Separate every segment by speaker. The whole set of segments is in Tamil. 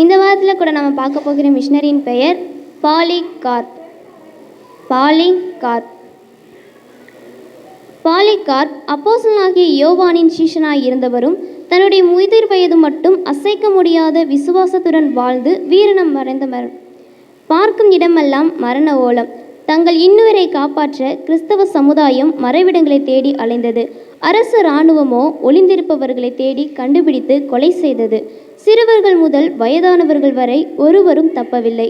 Speaker 1: இந்த வாரத்தில் கூட நம்ம பார்க்க போகிற மிஷினரியின் பெயர் பாலிகார்ப். பாலிகார்ப். பாலிகார்ப் அப்போசனாகிய யோவானின் சீஷனாய் இருந்தவரும் தன்னுடைய முதிர் வயது மட்டும் அசைக்க முடியாத விசுவாசத்துடன் வாழ்ந்து வீரணம் மறைந்தவர் பார்க்கும் இடமெல்லாம் மரண ஓலம். தங்கள் இன்னுயிரை காப்பாற்ற கிறிஸ்தவ சமுதாயம் மறைவிடங்களை தேடி அலைந்தது. அரசு இராணுவமோ ஒளிந்திருப்பவர்களை தேடி கண்டுபிடித்து கொலை செய்தது. சிறுவர்கள் முதல் வயதானவர்கள் வரை ஒருவரும் தப்பவில்லை.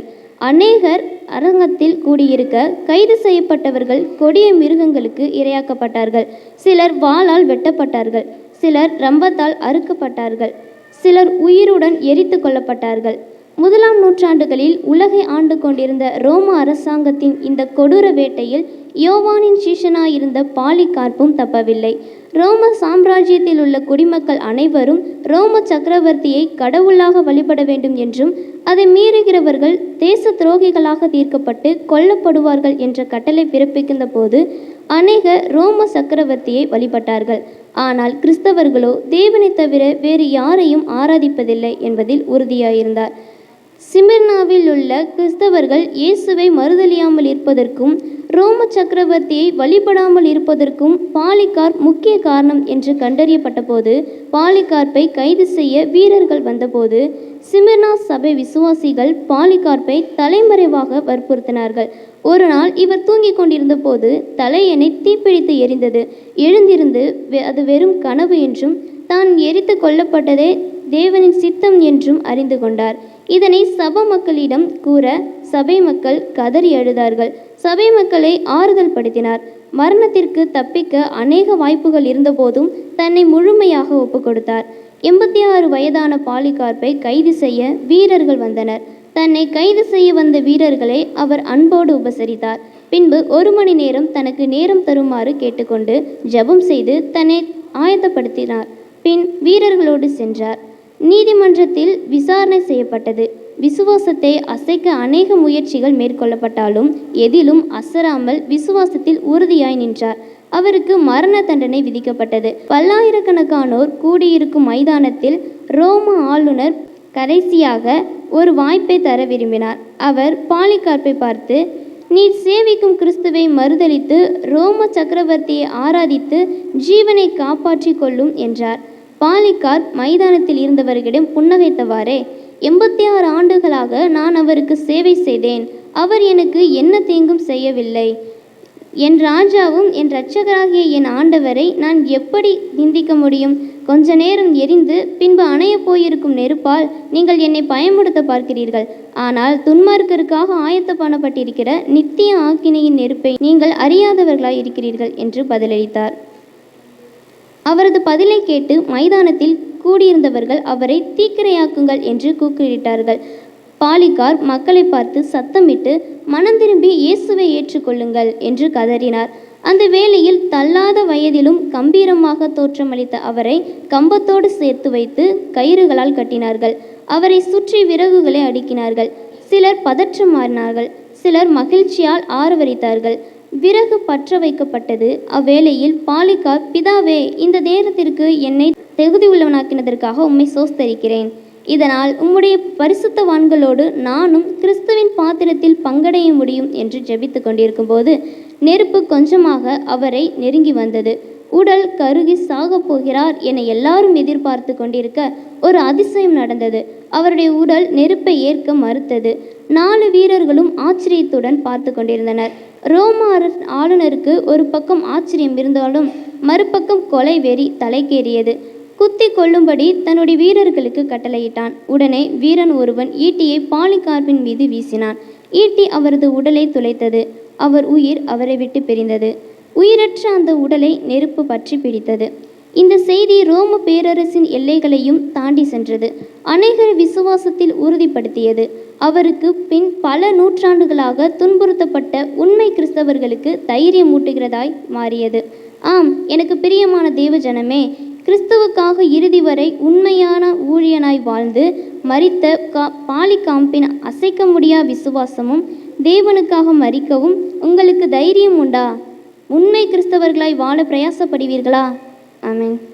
Speaker 1: அநேகர் அரங்கத்தில் கூடியிருக்க கைது செய்யப்பட்டவர்கள் கொடிய மிருகங்களுக்கு இரையாக்கப்பட்டார்கள். சிலர் வாளால் வெட்டப்பட்டார்கள். சிலர் ரம்பத்தால் அறுக்கப்பட்டார்கள். சிலர் உயிருடன் எரித்து கொல்லப்பட்டார்கள். முதலாம் நூற்றாண்டுகளில் உலகை ஆண்டு கொண்டிருந்த ரோம அரசாங்கத்தின் இந்த கொடூர வேட்டையில் யோவானின் சீஷனாயிருந்த பாலிகார்ப்பும் தப்பவில்லை. ரோம சாம்ராஜ்யத்தில் உள்ள குடிமக்கள் அனைவரும் ரோம சக்கரவர்த்தியை கடவுளாக வழிபட வேண்டும் என்றும் அதை மீறுகிறவர்கள் தேச துரோகிகளாக தீர்க்கப்பட்டு கொல்லப்படுவார்கள் என்ற கட்டளை பிறப்பிக்கின்ற போது அநேகர் ரோம சக்கரவர்த்தியை வழிபட்டார்கள். ஆனால் கிறிஸ்தவர்களோ தேவனை தவிர வேறு யாரையும் ஆராதிப்பதில்லை என்பதில் உறுதியாயிருந்தார். சிமிர்னாவில் உள்ள கிறிஸ்தவர்கள் இயேசுவை மறுதலியாமல் இருப்பதற்கும் ரோம சக்கரவர்த்தியை வழிபடாமல் இருப்பதற்கும் பாலிகார்ப் முக்கிய காரணம் என்று கண்டறியப்பட்டபோது பாலிகார்ப்பை கைது செய்ய வீரர்கள் வந்தபோது சிமிர்னா சபை விசுவாசிகள் பாலிகார்ப்பை தலைமறைவாக வற்புறுத்தினார்கள். ஒரு நாள் இவர் தூங்கிக் கொண்டிருந்த போது தலையணை தீப்பிடித்து எரிந்தது. எழுந்திருந்து வெ- அது வெறும் கனவு என்றும் தான் எரித்து கொல்லப்பட்டதே தேவனின் சித்தம் என்றும் அறிந்து கொண்டார். இதனை சபை மக்களிடம் கூற சபை மக்கள் கதறி அழுதார்கள். சபை மக்களை ஆறுதல் படுத்தினார். மரணத்திற்கு தப்பிக்க அநேக வாய்ப்புகள் இருந்தபோதும் தன்னை முழுமையாக ஒப்புக்கொடுத்தார். எண்பத்தி ஆறு வயதான பாலிகார்பை கைது செய்ய வீரர்கள் வந்தனர். தன்னை கைது செய்ய வந்த வீரர்களை அவர் அன்போடு உபசரித்தார். பின்பு ஒரு மணி நேரம் தனக்கு நேரம் தருமாறு கேட்டுக்கொண்டு ஜெபம் செய்து தன்னை ஆயத்தப்படுத்தினார். பின் வீரர்களோடு சென்றார். நீதிமன்றத்தில் விசாரணை செய்யப்பட்டது. விசுவாசத்தை அசைக்க அநேக முயற்சிகள் மேற்கொள்ளப்பட்டாலும் எதிலும் அசராமல் விசுவாசத்தில் உறுதியாய் நின்றார். அவருக்கு மரண தண்டனை விதிக்கப்பட்டது. பல்லாயிரக்கணக்கானோர் கூடியிருக்கும் மைதானத்தில் ரோம ஆளுநர் கடைசியாக ஒரு வாய்ப்பை தர விரும்பினார். அவர் பாலிகார்ப்பை பார்த்து நீர் சேவிக்கும் கிறிஸ்துவை மறுதளித்து ரோம சக்கரவர்த்தியை ஆராதித்து ஜீவனை காப்பாற்றிக் கொள்ளும் என்றார். பாலிகார் மைதானத்தில் இருந்தவர்களிடம் புன்னகைத்தவாறே எண்பத்தி ஆறு ஆண்டுகளாக நான் அவருக்கு சேவை செய்தேன். அவர் எனக்கு என்ன தீங்கும் செய்யவில்லை. என் ராஜாவும் என் இரட்சகராகிய என் ஆண்டவரை நான் எப்படி நிந்திக்க முடியும்? கொஞ்ச நேரம் எரிந்து பின்பு அணையப் போயிருக்கும் நெருப்பால் நீங்கள் என்னை பயமுடுத்த பார்க்கிறீர்கள். ஆனால் துன்மார்க்கருக்காக ஆயத்த பண்ணப்பட்டிருக்கிற நித்திய ஆக்கினையின் நெருப்பை நீங்கள் அறியாதவர்களாய் இருக்கிறீர்கள் என்று பதிலளித்தார். அவரது பதிலை கேட்டு மைதானத்தில் கூடியிருந்தவர்கள் அவரை தீக்கிரையாக்குங்கள் என்று கூக்குரலிட்டார்கள் பாலிகார் மக்களை பார்த்து சத்தமிட்டு மனம் திரும்பி இயேசுவை ஏற்றுக்கொள்ளுங்கள் என்று கதறினார். அந்த வேளையில் தள்ளாத வயதிலும் கம்பீரமாக தோற்றமளித்த அவரை கம்பத்தோடு சேர்த்து வைத்து கயிறுகளால் கட்டினார்கள். அவரை சுற்றி விறகுகளை அடுக்கினார்கள். சிலர் பதற்றமாறினார்கள் சிலர் மகிழ்ச்சியால் ஆரவரித்தார்கள். விறகு பற்ற வைக்கப்பட்டது. அவ்வேளையில் பாலிகா பிதாவே இந்த நேரத்திற்கு என்னை தகுதியுள்ளவனாக்கினதற்காக உம்மை சோஸ்தரிக்கிறேன். இதனால் உம்முடைய பரிசுத்தவான்களோடு நானும் கிறிஸ்துவின் பாத்திரத்தில் பங்கடைய முடியும் என்று ஜெபித்து கொண்டிருக்கும் போது நெருப்பு கொஞ்சமாக அவரை நெருங்கி வந்தது. உடல் கருகி சாகப் போகிறார் என எல்லாரும் எதிர்பார்த்து கொண்டிருக்க ஒரு அதிசயம் நடந்தது. அவருடைய உடல் நெருப்பை ஏற்க மறுத்தது. நாலு வீரர்களும் ஆச்சரியத்துடன் பார்த்து கொண்டிருந்தனர். ரோம ஆளுநருக்கு ஒரு பக்கம் ஆச்சரியம் இருந்தாலும் மறுபக்கம் கொலை வெறி தலைக்கேறியது. குத்தி கொல்லும்படி தன்னுடைய வீரர்களுக்கு கட்டளையிட்டான். உடனே வீரன் ஒருவன் ஈட்டியை பாலிகார்பின் மீது வீசினான். ஈட்டி அவரது உடலை துளைத்தது. அவர் உயிர் அவரை விட்டு பிரிந்தது. உயிரற்ற அந்த உடலை நெருப்பு பற்றி பிடித்தது. இந்த செய்தி ரோம பேரரசின் எல்லைகளையும் தாண்டி சென்றது. அநேகர் விசுவாசத்தில் உறுதிப்படுத்தியது. அவருக்கு பின் பல நூற்றாண்டுகளாக துன்புறுத்தப்பட்ட உண்மை கிறிஸ்தவர்களுக்கு தைரியம் ஊட்டுகிறதாய் மாறியது. ஆம் எனக்கு பிரியமான தேவ ஜனமே கிறிஸ்துவுக்காக இறுதி வரை உண்மையான ஊழியனாய் வாழ்ந்து மரித்த கா பாலிகாம்பின் அசைக்க முடியா விசுவாசமும் தேவனுக்காக மறிக்கவும் உங்களுக்கு தைரியம் உண்டா? உண்மை கிறிஸ்தவர்களாய் வாழ பிரயாசப்படுவீர்களா? Амінь.